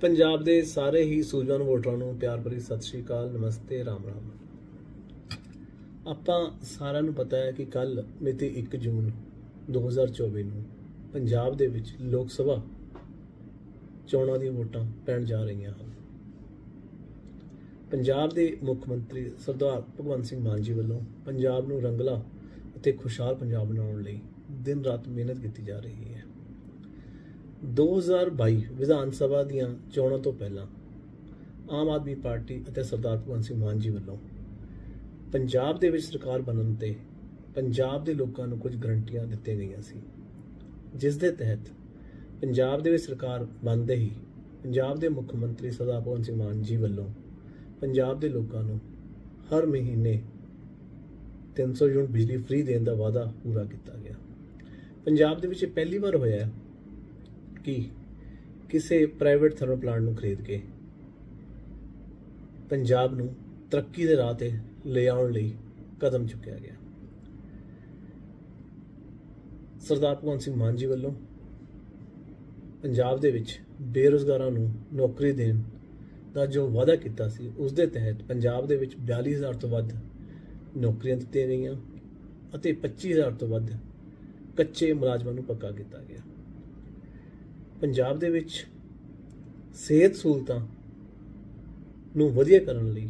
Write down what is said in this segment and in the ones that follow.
ਪੰਜਾਬ ਦੇ ਸਾਰੇ ਹੀ ਸੂਝਵਾਨ ਵੋਟਰਾਂ ਨੂੰ ਪਿਆਰ ਭਰੀ ਸਤਿ ਸ਼੍ਰੀ ਅਕਾਲ, ਨਮਸਤੇ, ਰਾਮ ਰਾਮ। ਆਪਾਂ ਸਾਰਿਆਂ ਨੂੰ ਪਤਾ ਹੈ ਕਿ ਕੱਲ ਮਿਤੀ 1 ਜੂਨ 2024 ਨੂੰ ਪੰਜਾਬ ਦੇ ਵਿੱਚ ਲੋਕ ਸਭਾ ਚੋਣਾਂ ਦੀਆਂ ਵੋਟਾਂ ਪੈਣ ਜਾ ਰਹੀਆਂ ਹਨ। ਪੰਜਾਬ ਦੇ ਮੁੱਖ ਮੰਤਰੀ ਸਰਦਾਰ ਭਗਵੰਤ ਸਿੰਘ ਮਾਨ ਜੀ ਵੱਲੋਂ ਪੰਜਾਬ ਨੂੰ ਰੰਗਲਾ ਅਤੇ ਖੁਸ਼ਹਾਲ ਪੰਜਾਬ ਬਣਾਉਣ ਲਈ ਦਿਨ ਰਾਤ ਮਿਹਨਤ ਕੀਤੀ ਜਾ ਰਹੀ ਹੈ। 2022 ਵਿਧਾਨ ਸਭਾ ਦੀਆਂ ਚੋਣਾਂ ਤੋਂ ਪਹਿਲਾਂ ਆਮ ਆਦਮੀ ਪਾਰਟੀ ਅਤੇ ਸਰਦਾਰ ਭਗਵੰਤ ਸਿੰਘ ਮਾਨ ਜੀ ਵੱਲੋਂ ਪੰਜਾਬ ਦੇ ਵਿੱਚ ਸਰਕਾਰ ਬਣਨ ਤੇ ਪੰਜਾਬ ਦੇ ਲੋਕਾਂ ਨੂੰ ਕੁਝ ਗਰੰਟੀਆਂ ਦਿੱਤੀਆਂ ਗਈਆਂ ਸੀ, ਜਿਸ ਦੇ ਤਹਿਤ ਪੰਜਾਬ ਦੇ ਵਿੱਚ ਸਰਕਾਰ ਬਣਦੇ ਹੀ ਪੰਜਾਬ ਦੇ ਮੁੱਖ ਮੰਤਰੀ ਸਰਦਾਰ ਭਗਵੰਤ ਸਿੰਘ ਮਾਨ ਜੀ ਵੱਲੋਂ ਪੰਜਾਬ ਦੇ ਲੋਕਾਂ ਨੂੰ ਹਰ ਮਹੀਨੇ 300 ਯੂਨਿਟ ਬਿਜਲੀ ਫ੍ਰੀ ਦੇਣ ਦਾ ਵਾਅਦਾ ਪੂਰਾ ਕੀਤਾ ਗਿਆ। ਪੰਜਾਬ ਦੇ ਵਿੱਚ ਇਹ ਪਹਿਲੀ ਵਾਰ ਹੋਇਆ ਹੈ ਕਿ? ਕਿਸੇ ਪ੍ਰਾਈਵੇਟ ਥਰਮਲ ਪਲਾਂਟ ਨੂੰ ਖਰੀਦ ਕੇ ਪੰਜਾਬ ਨੂੰ ਤਰੱਕੀ ਦੇ ਰਾਹ ਤੇ ਲੈ ਆਉਣ ਲਈ ਕਦਮ ਚੁੱਕਿਆ ਗਿਆ। ਸਰਦਾਰ ਭਗਵੰਤ ਸਿੰਘ ਮਾਨ ਜੀ ਵੱਲੋਂ ਪੰਜਾਬ ਦੇ ਵਿੱਚ ਬੇਰੁਜ਼ਗਾਰਾਂ ਨੂੰ ਨੌਕਰੀ ਦੇਣ ਦਾ ਜੋ ਵਾਅਦਾ ਕੀਤਾ ਸੀ, ਉਸ ਦੇ ਤਹਿਤ ਪੰਜਾਬ ਦੇ ਵਿੱਚ 42000 ਤੋਂ ਵੱਧ ਨੌਕਰੀਆਂ ਦਿੱਤੀਆਂ ਗਈਆਂ ਅਤੇ 25000 ਤੋਂ ਵੱਧ ਕੱਚੇ ਮੁਲਾਜ਼ਮਾਂ ਨੂੰ ਪੱਕਾ ਕੀਤਾ ਗਿਆ। ਪੰਜਾਬ ਦੇ ਵਿੱਚ ਸਿਹਤ ਸਹੂਲਤਾਂ ਨੂੰ ਵਧੀਆ ਕਰਨ ਲਈ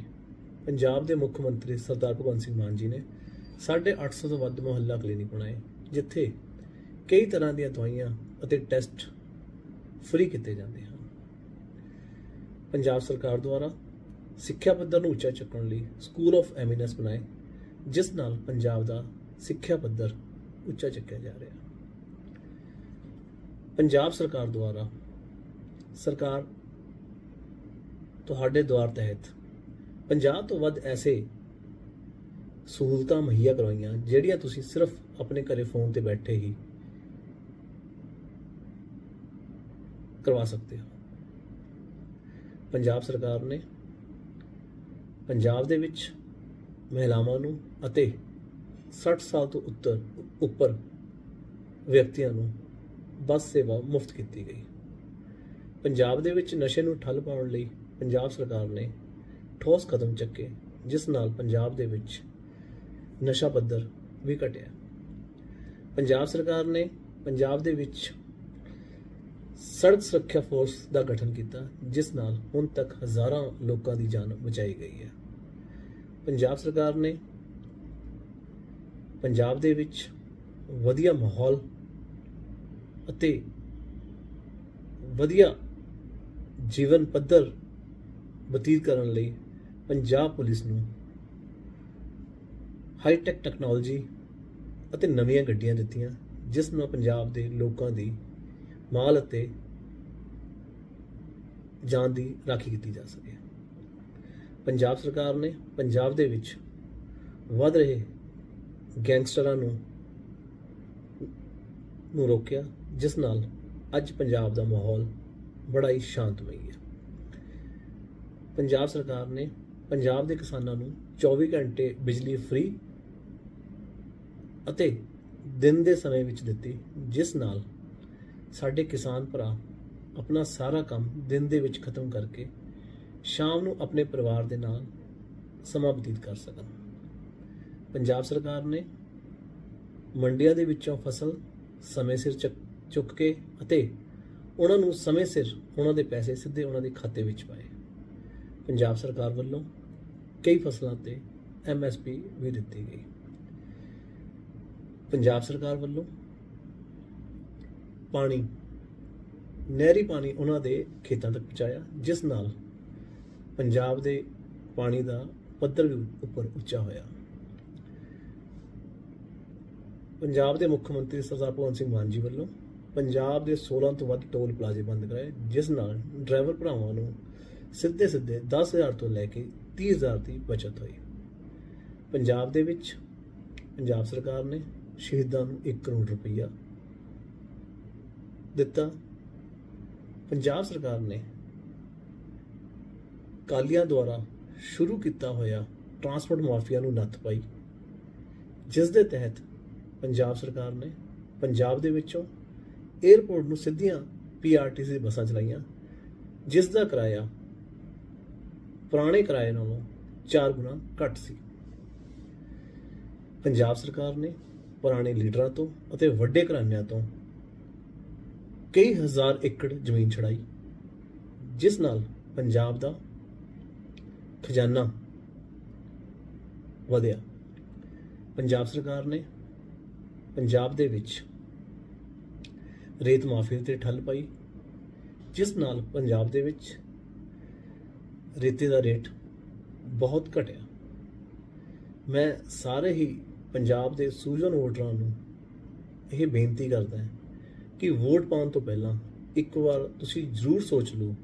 ਪੰਜਾਬ ਦੇ ਮੁੱਖ ਮੰਤਰੀ ਸਰਦਾਰ ਭਗਵੰਤ ਸਿੰਘ ਮਾਨ ਜੀ ਨੇ 850 ਤੋਂ ਵੱਧ ਮੁਹੱਲਾ ਕਲੀਨਿਕ ਬਣਾਏ, ਜਿੱਥੇ ਕਈ ਤਰ੍ਹਾਂ ਦੀਆਂ ਦਵਾਈਆਂ ਅਤੇ ਟੈਸਟ ਫ੍ਰੀ ਕੀਤੇ ਜਾਂਦੇ ਹਨ। ਪੰਜਾਬ ਸਰਕਾਰ ਦੁਆਰਾ ਸਿੱਖਿਆ ਪੱਧਰ ਨੂੰ ਉੱਚਾ ਚੁੱਕਣ ਲਈ ਸਕੂਲ ਆਫ ਐਮੀਨੈਂਸ ਬਣਾਏ, ਜਿਸ ਨਾਲ ਪੰਜਾਬ ਦਾ ਸਿੱਖਿਆ ਪੱਧਰ ਉੱਚਾ ਚੱਕਿਆ ਜਾ ਰਿਹਾ। ਪੰਜਾਬ ਸਰਕਾਰ ਦੁਆਰਾ ਸਰਕਾਰ ਤੁਹਾਡੇ ਦੁਆਰ ਤਹਿਤ 50 ਤੋਂ ਵੱਧ ਐਸੇ ਸਹੂਲਤਾਂ ਮੁਹੱਈਆ ਕਰਵਾਈਆਂ, ਜਿਹੜੀਆਂ ਤੁਸੀਂ ਸਿਰਫ ਆਪਣੇ ਘਰੇ ਫੋਨ ਤੇ ਬੈਠੇ ਹੀ ਕਰਵਾ ਸਕਦੇ ਹੋ। ਪੰਜਾਬ ਸਰਕਾਰ ਨੇ ਪੰਜਾਬ ਦੇ ਵਿੱਚ ਮਹਿਲਾਵਾਂ ਨੂੰ ਅਤੇ 60 ਸਾਲ ਤੋਂ ਉੱਤਰ, ਉੱਪਰ ਵਿਅਕਤੀਆਂ ਨੂੰ ਬੱਸ ਸੇਵਾ ਮੁਫਤ ਕੀਤੀ ਗਈ। ਪੰਜਾਬ ਦੇ ਵਿੱਚ ਨਸ਼ੇ ਨੂੰ ਠੱਲ ਪਾਉਣ ਲਈ ਪੰਜਾਬ ਸਰਕਾਰ ਨੇ ਠੋਸ ਕਦਮ ਚੱਕੇ, ਜਿਸ ਨਾਲ ਪੰਜਾਬ ਦੇ ਵਿੱਚ ਨਸ਼ਾ ਪੱਧਰ ਵੀ ਘਟਿਆ। ਪੰਜਾਬ ਸਰਕਾਰ ਨੇ ਪੰਜਾਬ ਦੇ ਵਿੱਚ ਸੜਕ ਸੁਰੱਖਿਆ ਫੋਰਸ ਦਾ ਗਠਨ ਕੀਤਾ, ਜਿਸ ਨਾਲ ਹੁਣ ਤੱਕ ਹਜ਼ਾਰਾਂ ਲੋਕਾਂ ਦੀ ਜਾਨ ਬਚਾਈ ਗਈ ਹੈ। ਪੰਜਾਬ ਸਰਕਾਰ ਨੇ ਪੰਜਾਬ ਦੇ ਵਿੱਚ ਵਧੀਆ ਮਾਹੌਲ ਅਤੇ ਵਧੀਆ ਜੀਵਨ ਪੱਧਰ ਬਤੀਤ ਕਰਨ ਲਈ ਪੰਜਾਬ ਪੁਲਿਸ ਨੂੰ ਹਾਈ ਟੈਕ ਟੈਕਨੋਲੋਜੀ ਅਤੇ ਨਵੀਆਂ ਗੱਡੀਆਂ ਦਿੱਤੀਆਂ, ਜਿਸ ਨਾਲ ਪੰਜਾਬ ਦੇ ਲੋਕਾਂ ਦੀ ਮਾਲ ਅਤੇ ਜਾਨ ਦੀ ਰਾਖੀ ਕੀਤੀ ਜਾ ਸਕੇ। ਪੰਜਾਬ ਸਰਕਾਰ ਨੇ ਪੰਜਾਬ ਦੇ ਵਿੱਚ ਵੱਧ ਰਹੇ ਗੈਂਗਸਟਰਾਂ ਨੂੰ ਨੂੰ ਰੋਕਿਆ, ਜਿਸ ਨਾਲ ਅੱਜ ਪੰਜਾਬ ਦਾ ਮਾਹੌਲ ਬੜਾ ਹੀ ਸ਼ਾਂਤਮਈ ਹੈ। ਪੰਜਾਬ ਸਰਕਾਰ ਨੇ ਪੰਜਾਬ ਦੇ ਕਿਸਾਨਾਂ ਨੂੰ 24 ਘੰਟੇ ਬਿਜਲੀ ਫ੍ਰੀ ਅਤੇ ਦਿਨ ਦੇ ਸਮੇਂ ਵਿੱਚ ਦਿੱਤੀ, ਜਿਸ ਨਾਲ ਸਾਡੇ ਕਿਸਾਨ ਭਰਾ ਆਪਣਾ ਸਾਰਾ ਕੰਮ ਦਿਨ ਦੇ ਵਿੱਚ ਖਤਮ ਕਰਕੇ ਸ਼ਾਮ ਨੂੰ ਆਪਣੇ ਪਰਿਵਾਰ ਦੇ ਨਾਲ ਸਮਾਂ ਬਤੀਤ ਕਰ ਸਕਣ। ਪੰਜਾਬ ਸਰਕਾਰ ਨੇ ਮੰਡੀਆਂ ਦੇ ਵਿੱਚੋਂ ਫਸਲ ਸਮੇਂ ਸਿਰ ਚੱਕ- ਚੁੱਕ ਕੇ ਅਤੇ ਉਹਨਾਂ ਨੂੰ ਸਮੇਂ ਸਿਰ ਉਹਨਾਂ ਦੇ ਪੈਸੇ ਸਿੱਧੇ ਉਹਨਾਂ ਦੇ ਖਾਤੇ ਵਿੱਚ ਪਾਏ। ਪੰਜਾਬ ਸਰਕਾਰ ਵੱਲੋਂ ਕਈ ਫਸਲਾਂ ਤੇ ਐਮਐਸਪੀ ਵੀ ਦਿੱਤੀ ਗਈ। ਪੰਜਾਬ ਸਰਕਾਰ ਵੱਲੋਂ ਪਾਣੀ, ਨਹਿਰੀ ਪਾਣੀ ਉਹਨਾਂ ਦੇ ਖੇਤਾਂ ਤੱਕ ਪਹੁੰਚਾਇਆ, ਜਿਸ ਨਾਲ ਪੰਜਾਬ ਦੇ ਪਾਣੀ ਦਾ ਪੱਧਰ ਵੀ ਉੱਪਰ ਉੱਚਾ ਹੋਇਆ। ਪੰਜਾਬ ਦੇ ਮੁੱਖ ਮੰਤਰੀ ਸਰਦਾਰ ਭਗਵੰਤ ਸਿੰਘ ਮਾਨ ਜੀ ਵੱਲੋਂ ਪੰਜਾਬ ਦੇ 16 ਤੋਂ ਵੱਧ ਟੋਲ ਪਲਾਜ਼ੇ ਬੰਦ ਕਰਾਏ, ਜਿਸ ਨਾਲ ਡਰਾਈਵਰ ਭਰਾਵਾਂ ਨੂੰ ਸਿੱਧੇ ਸਿੱਧੇ 10000 ਤੋਂ ਲੈ ਕੇ 30000 ਦੀ ਬਚਤ ਹੋਈ। ਪੰਜਾਬ ਦੇ ਵਿੱਚ ਪੰਜਾਬ ਸਰਕਾਰ ਨੇ ਸ਼ਹੀਦਾਂ ਨੂੰ 1 ਕਰੋੜ ਰੁਪਈਆ ਦਿੱਤਾ। ਪੰਜਾਬ ਸਰਕਾਰ ਨੇ ਕਾਲੀਆਂ ਦੁਆਰਾ ਸ਼ੁਰੂ ਕੀਤਾ ਹੋਇਆ ਟਰਾਂਸਪੋਰਟ ਮਾਫੀਆ ਨੂੰ ਨੱਥ ਪਾਈ, ਜਿਸ ਦੇ ਤਹਿਤ ਪੰਜਾਬ ਸਰਕਾਰ ਨੇ ਪੰਜਾਬ ਦੇ ਵਿੱਚੋਂ 에ਅਰਪੋਰਟ ਨੂੰ ਸਿੱਧੀਆਂ ਪੀਆਰਟੀਸੀ ਬੱਸਾਂ ਚਲਾਈਆਂ, ਜਿਸ ਦਾ ਕਿਰਾਇਆ ਪੁਰਾਣੇ ਕਿਰਾਏ ਨਾਲੋਂ 4 ਗੁਣਾ ਘੱਟ ਸੀ। ਪੰਜਾਬ ਸਰਕਾਰ ਨੇ ਪੁਰਾਣੇ ਲੀਡਰਾਂ ਤੋਂ ਅਤੇ ਵੱਡੇ ਘਰਾਣਿਆਂ ਤੋਂ ਕਈ ਹਜ਼ਾਰ ਏਕੜ ਜ਼ਮੀਨ ਛੜਾਈ ਜਿਸ ਨਾਲ ਪੰਜਾਬ ਦਾ ਖਜ਼ਾਨਾ ਵਧਿਆ। ਪੰਜਾਬ ਸਰਕਾਰ ਨੇ ਪੰਜਾਬ ਦੇ ਵਿੱਚ ਰੇਤ ਮਾਫੀਆ ਤੇ ਠੱਲ ਪਾਈ, ਜਿਸ ਨਾਲ ਪੰਜਾਬ ਦੇ ਵਿੱਚ ਰੇਤੇ ਦਾ ਰੇਟ ਬਹੁਤ ਘਟਿਆ। ਮੈਂ ਸਾਰੇ ਹੀ ਪੰਜਾਬ ਦੇ ਸੂਝਵਾਨ ਵੋਟਰਾਂ ਨੂੰ ਇਹ ਬੇਨਤੀ ਕਰਦਾ ਹਾਂ ਕਿ ਵੋਟ ਪਾਉਣ ਤੋਂ ਪਹਿਲਾਂ ਇੱਕ ਵਾਰ ਤੁਸੀਂ ਜ਼ਰੂਰ ਸੋਚ ਲਓ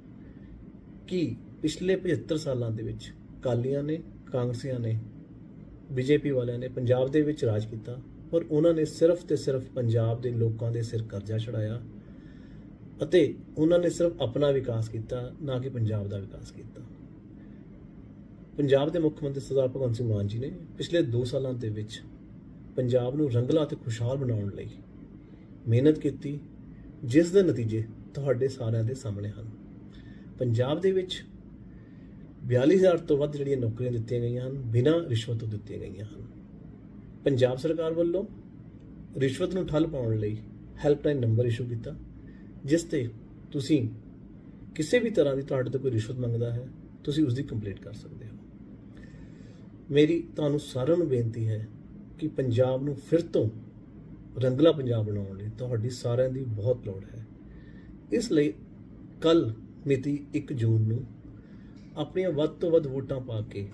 ਕਿ ਪਿਛਲੇ 75 ਸਾਲਾਂ ਦੇ ਵਿੱਚ ਕਾਲੀਆਂ ਨੇ, ਕਾਂਗਰਸੀਆਂ ਨੇ, ਬੀਜੇਪੀ ਵਾਲਿਆਂ ਨੇ ਪੰਜਾਬ ਦੇ ਵਿੱਚ ਰਾਜ ਕੀਤਾ। ਪਰ ਉਹਨਾਂ ਨੇ ਸਿਰਫ ਤੇ ਸਿਰਫ ਪੰਜਾਬ ਦੇ ਲੋਕਾਂ ਦੇ ਸਿਰ ਕਰਜ਼ਾ ਚੜਾਇਆ ਅਤੇ ਉਹਨਾਂ ਨੇ ਸਿਰਫ ਆਪਣਾ ਵਿਕਾਸ ਕੀਤਾ, ਨਾ ਕਿ ਪੰਜਾਬ ਦਾ ਵਿਕਾਸ ਕੀਤਾ। ਪੰਜਾਬ ਦੇ ਮੁੱਖ ਮੰਤਰੀ ਸਰਦਾਰ ਭਗਵੰਤ ਸਿੰਘ ਮਾਨ ਜੀ ਨੇ ਪਿਛਲੇ 2 ਸਾਲਾਂ ਦੇ ਵਿੱਚ ਪੰਜਾਬ ਨੂੰ ਰੰਗਲਾ ਅਤੇ ਖੁਸ਼ਹਾਲ ਬਣਾਉਣ ਲਈ ਮਿਹਨਤ ਕੀਤੀ, ਜਿਸ ਦੇ ਨਤੀਜੇ ਤੁਹਾਡੇ ਸਾਰਿਆਂ ਦੇ ਸਾਹਮਣੇ ਹਨ। ਪੰਜਾਬ ਦੇ ਵਿੱਚ 42000 ਤੋਂ ਵੱਧ ਜਿਹੜੀਆਂ ਨੌਕਰੀਆਂ ਦਿੱਤੀਆਂ ਗਈਆਂ ਹਨ, ਬਿਨਾਂ ਰਿਸ਼ਵਤ ਤੋਂ ਦਿੱਤੀਆਂ ਗਈਆਂ ਹਨ। ਪੰਜਾਬ ਸਰਕਾਰ ਵੱਲੋਂ ਰਿਸ਼ਵਤ ਨੂੰ ਠੱਲ ਪਾਉਣ ਲਈ ਹੈਲਪਲਾਈਨ ਨੰਬਰ ਇਸ਼ੂ ਕੀਤਾ, ਜਿਸ ਤੇ ਤੁਸੀਂ ਕਿਸੇ ਵੀ ਤਰ੍ਹਾਂ ਦੀ ਤੁਹਾਡੇ ਤੋਂ ਕੋਈ ਰਿਸ਼ਵਤ ਮੰਗਦਾ ਹੈ, ਤੁਸੀਂ ਉਸ ਦੀ ਕੰਪਲੇਂਟ ਕਰ ਸਕਦੇ ਹੋ। ਮੇਰੀ ਤੁਹਾਨੂੰ ਸਾਰਿਆਂ ਨੂੰ ਬੇਨਤੀ ਹੈ ਕਿ ਪੰਜਾਬ ਨੂੰ ਫਿਰ ਤੋਂ ਰੰਗਲਾ ਪੰਜਾਬ ਬਣਾਉਣ ਲਈ ਤੁਹਾਡੀ ਸਾਰਿਆਂ ਦੀ ਬਹੁਤ ਲੋੜ ਹੈ। ਇਸ ਲਈ ਕੱਲ ਮਿਤੀ 1 ਜੂਨ ਨੂੰ ਆਪਣੀਆਂ ਵੱਧ ਤੋਂ ਵੱਧ ਵੋਟਾਂ ਪਾ ਕੇ